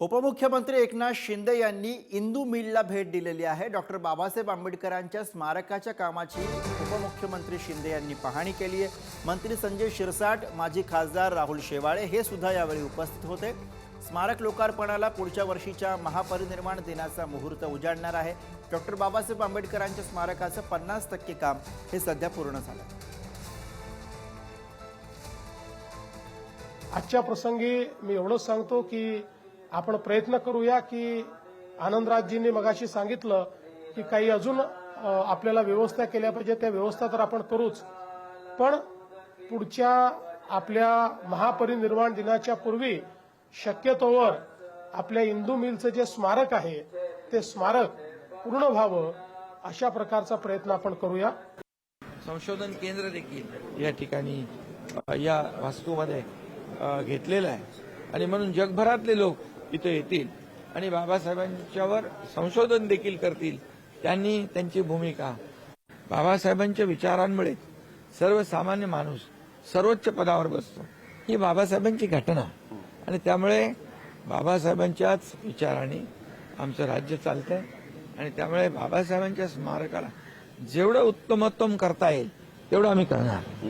उपमुख्यमंत्री एकनाथ शिंदे यांनी इंदू मिलला भेट दिलेली आहे. डॉक्टर बाबासाहेब आंबेडकरांच्या स्मारकाच्या कामाची उपमुख्यमंत्री शिंदे यांनी पाहणी केली आहे. मंत्री संजय शिरसाट माजी खासदार राहुल शेवाळे हे सुद्धा यावेळी उपस्थित होते. स्मारक लोकार्पणाला पुढच्या वर्षीच्या महापरिनिर्माण दिनाचा मुहूर्त उजाडणार आहे. डॉक्टर बाबासाहेब आंबेडकरांच्या स्मारकाचं पन्नास टक्के काम हे सध्या पूर्ण झालं. आजच्या प्रसंगी मी एवढंच सांगतो की आपण प्रयत्न करूया की आनंदराजजींनी मगाशी सांगितलं की काही अजून आपल्याला व्यवस्था केल्या पाहिजे त्या व्यवस्था तर आपण करूच. पण पुढच्या आपल्या महापरिनिर्वाण दिनाच्या पूर्वी शक्यतोवर आपल्या इंदू मिलचं जे स्मारक आहे ते स्मारक पूर्ण व्हावं अशा प्रकारचा प्रयत्न आपण करूया. संशोधन केंद्र देखील या ठिकाणी या वास्तूमध्ये घेतलेलं आहे. आणि म्हणून जगभरातले लोक इथं येतील. आणि बाबासाहेबांच्यावर संशोधन देखील करतील. त्यांनी त्यांची भूमिका. बाबासाहेबांच्या विचारांमुळे सर्वसामान्य माणूस सर्वोच्च पदावर बसतो. ही बाबासाहेबांची घटना. आणि त्यामुळे बाबासाहेबांच्याच विचाराने आमचं राज्य चालतंय. आणि त्यामुळे बाबासाहेबांच्या स्मारकाला जेवढं उत्तमोत्तम करता येईल तेवढं आम्ही करणार.